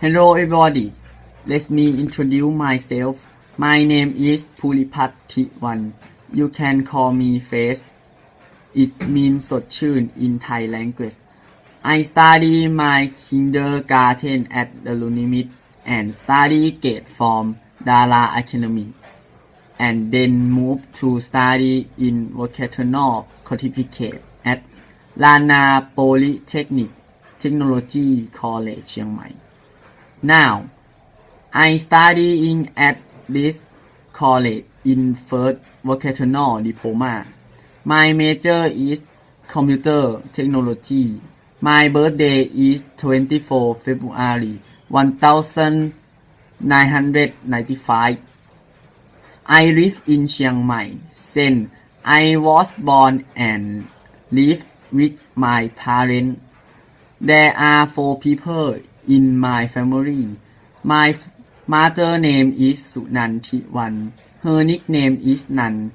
Hello everybody, let me introduce myself. My name is Pulipatiwan. You can call me Face. It means Sochun in Thai language. I study my kindergarten at the Lunimit and study gate from Dara Academy and then move to study in vocational certificate at Lana Polytechnic Technology College Chiang Mai. Now, I studying at this college in first vocational diploma. My major is computer technology. My birthday is 24 February 1995. I live in Chiang Mai. Since I was born and live with my parents. There are four people in my family. My mother name is Sunantiwan. Her nickname is Nan.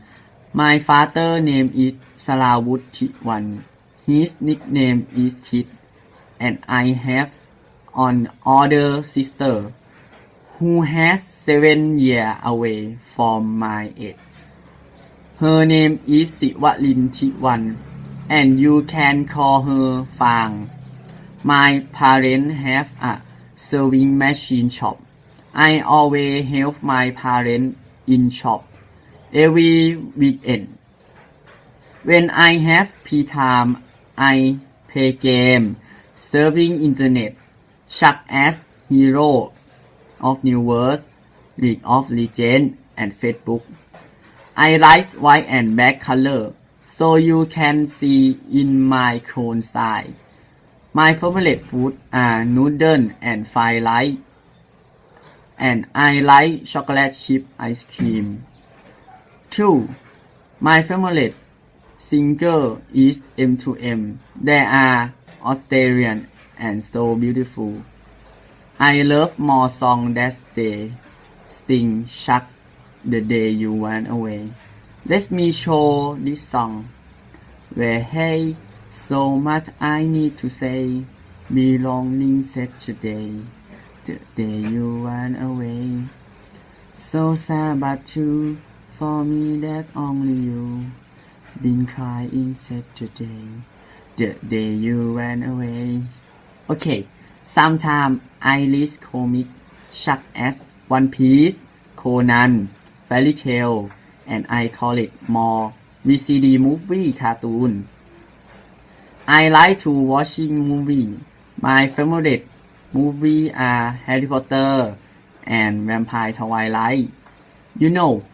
My father name is Sarawut Tiwan. His nickname is Kid. And I have an older sister who has seven years away from my age. Her name is Siwalin Tiwan and you can call her Fang. My parents have a sewing machine shop. I always help my parents in shop every weekend. When I have free time, I play game, surfing internet, such as Hero of New World, League of Legends, and Facebook. I like white and black color, so you can see in my clone style. My favorite food are noodle and fried rice, and I like chocolate chip ice cream. 2. My favorite singer is M2M. They are Australian and so beautiful. I love more songs that they sing Chuck the day you went away. Let me show this song. Where hey, so much I need to say. Belonging said today, the day you went away. So sad but true for me that only you been crying said today, the day you went away. Okay, sometimes I read comic such as One Piece, Conan, Fairy Tale, and I call it more VCD movie cartoon. I like to watching movie. My favorite movie are Harry Potter and Vampire Twilight. You know,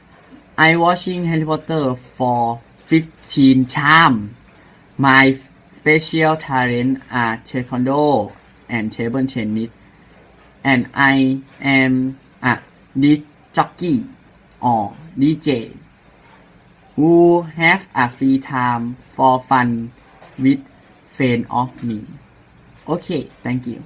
I watching Harry Potter for 15 times. My special talent are taekwondo and table tennis. And I am a disc jockey or DJ who have a free time for fun with friend of me. Okay, thank you.